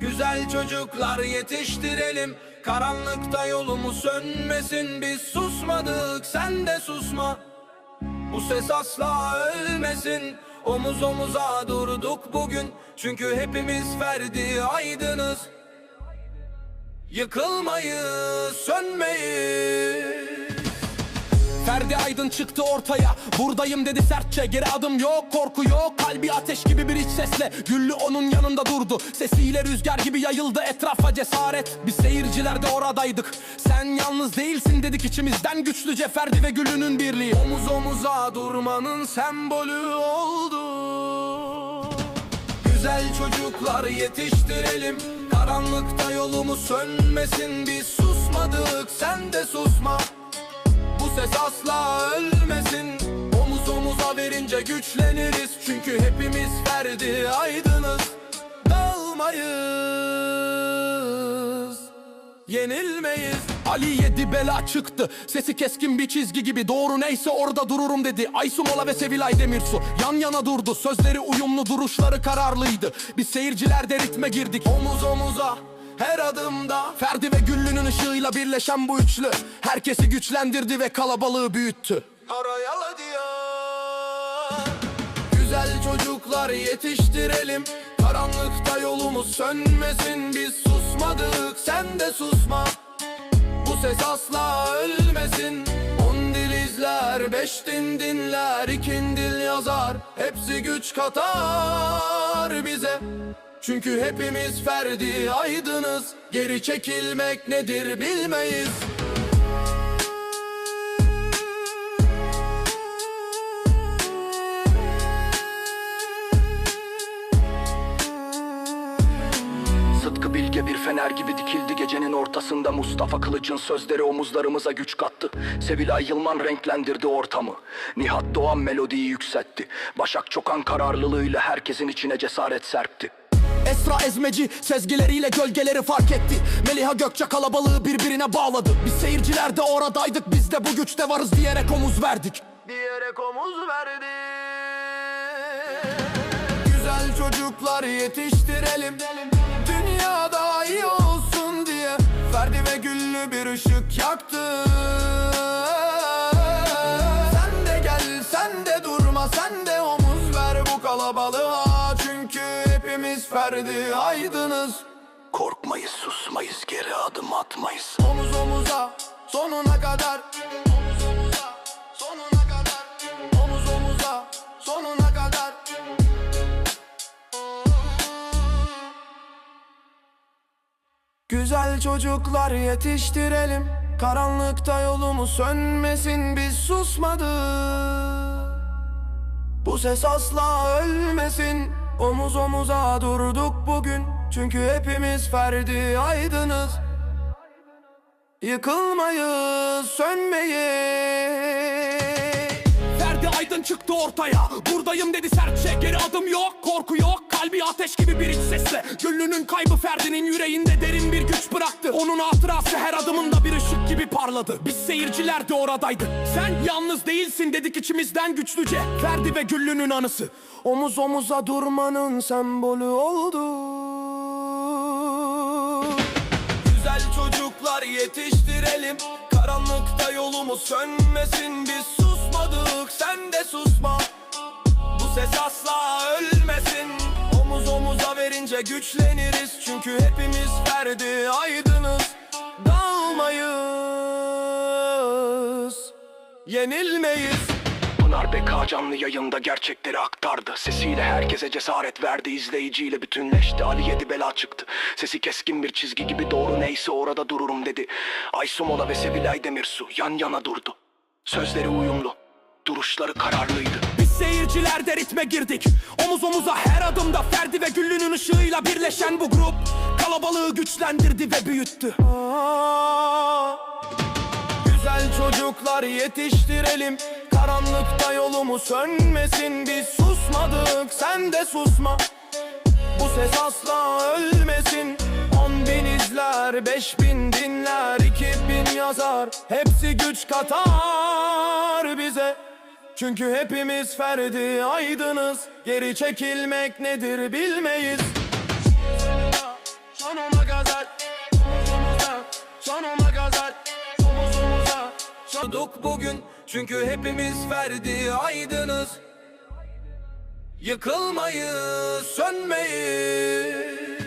Güzel çocuklar yetiştirelim. Karanlıkta yolumuz sönmesin. Biz susmadık sen de susma. Bu ses asla ölmesin. Omuz omuza durduk bugün. Çünkü hepimiz ferdi aydınız. Yıkılmayız, sönmeyiz Ferdi Aydın çıktı ortaya. Buradayım dedi sertçe. Geri adım yok korku yok. Kalbi ateş gibi bir iç sesle. Güllü onun yanında durdu. Sesiyle rüzgar gibi yayıldı etrafa cesaret. Biz seyirciler de oradaydık. Sen yalnız değilsin dedik içimizden. Güçlüce Ferdi ve Güllü'nün birliği. Omuz omuza durmanın sembolü oldu. Güzel çocuklar yetiştirelim. Karanlıkta yolumuz sönmesin. Biz susmadık sen de susma ses asla ölmesin. Omuz omuza verince güçleniriz. Çünkü hepimiz ferdi aydınız. Dağılmayız Yenilmeyiz. Ali yedi bela çıktı. Sesi keskin bir çizgi gibi. Doğru neyse orada dururum dedi. Aysu Mola ve Sevilay Demirsu Yan yana durdu. Sözleri uyumlu duruşları kararlıydı. Biz seyirciler de ritme girdik. Omuz omuza her adımda Ferdi ve Güllü'nün ışığıyla birleşen bu üçlü. Herkesi güçlendirdi ve kalabalığı büyüttü. Arayalı diyar Güzel çocuklar yetiştirelim. Karanlıkta yolumuz sönmesin. Biz susmadık sen de susma. Bu ses asla ölmesin. On dil izler, beş din dinler ikin dil yazar. Hepsi güç katar bize çünkü hepimiz ferdi aydınız. Geri çekilmek nedir bilmeyiz. Sıtkı Bilge bir fener gibi dikildi. Gecenin ortasında Mustafa Kılıç'ın sözleri omuzlarımıza güç kattı. Sevilay Yılman renklendirdi ortamı. Nihat Doğan melodiyi yükseltti. Başak Çokan kararlılığıyla herkesin içine cesaret serpti Esra Ezmeci sezgileriyle gölgeleri fark etti. Meliha Gökçe kalabalığı birbirine bağladı. Biz seyirciler de oradaydık biz de bu güçte varız diyerek omuz verdik. Diyerek omuz verdik Güzel çocuklar yetiştirelim. Dünya daha iyi olsun diye. Ferdi ve Güllü bir ışık yaktı Ferdi aydınız. Korkmayız susmayız geri adım atmayız. Omuz omuza sonuna kadar. Omuz omuza sonuna kadar. Omuz omuza sonuna kadar. Güzel çocuklar yetiştirelim. Karanlıkta yolumuz sönmesin biz susmadık. Bu ses asla ölmesin Omuz omuza durduk bugün. Çünkü hepimiz ferdi aydınız. Yıkılmayız, sönmeyiz Ferdi Aydın çıktı ortaya. Buradayım dedi sertçe. Geri adım yok, korku yok. Kalbi ateş gibi bir iç sesle. Güllünün kaybı Ferdi'nin yüreğinde derin bir güç bıraktı Onun hatırası her adımında bir ışık gibi parladı. Biz seyirciler de oradaydık Sen yalnız değilsin dedik içimizden güçlüce. Ferdi ve Güllü'nün anısı. Omuz omuza durmanın sembolü oldu. Güzel çocuklar yetiştirelim. Karanlıkta yolumuz sönmesin. Biz susmadık sen de susma. Bu ses asla ölmesin Omuz omuza verince güçleniriz. Çünkü hepimiz ferdi aydınız. Dağılmayız Yenilmeyiz. Pınar Beka canlı yayında gerçekleri aktardı. Sesiyle herkese cesaret verdi. İzleyiciyle bütünleşti. Ali yedi bela çıktı. Sesi keskin bir çizgi gibi doğru neyse orada dururum dedi. Aysu Mola ve Sevilay Demirsu yan yana durdu. Sözleri uyumlu. Duruşları kararlıydı Seyirciler de ritme girdik. Omuz omuza her adımda Ferdi ve Güllü'nün ışığıyla birleşen bu grup Kalabalığı güçlendirdi ve büyüttü. Güzel çocuklar yetiştirelim. Karanlıkta yolumuz sönmesin. Biz susmadık sen de susma. Bu ses asla ölmesin. On bin izler, beş bin dinler iki bin yazar. Hepsi güç katar bize çünkü hepimiz ferdi aydınız. Geri çekilmek nedir bilmeyiz. Sonuma gazel Omuzumuza Sonuma gazel Omuzumuza Çaduk bugün Çünkü hepimiz ferdi aydınız. Yıkılmayız, sönmeyiz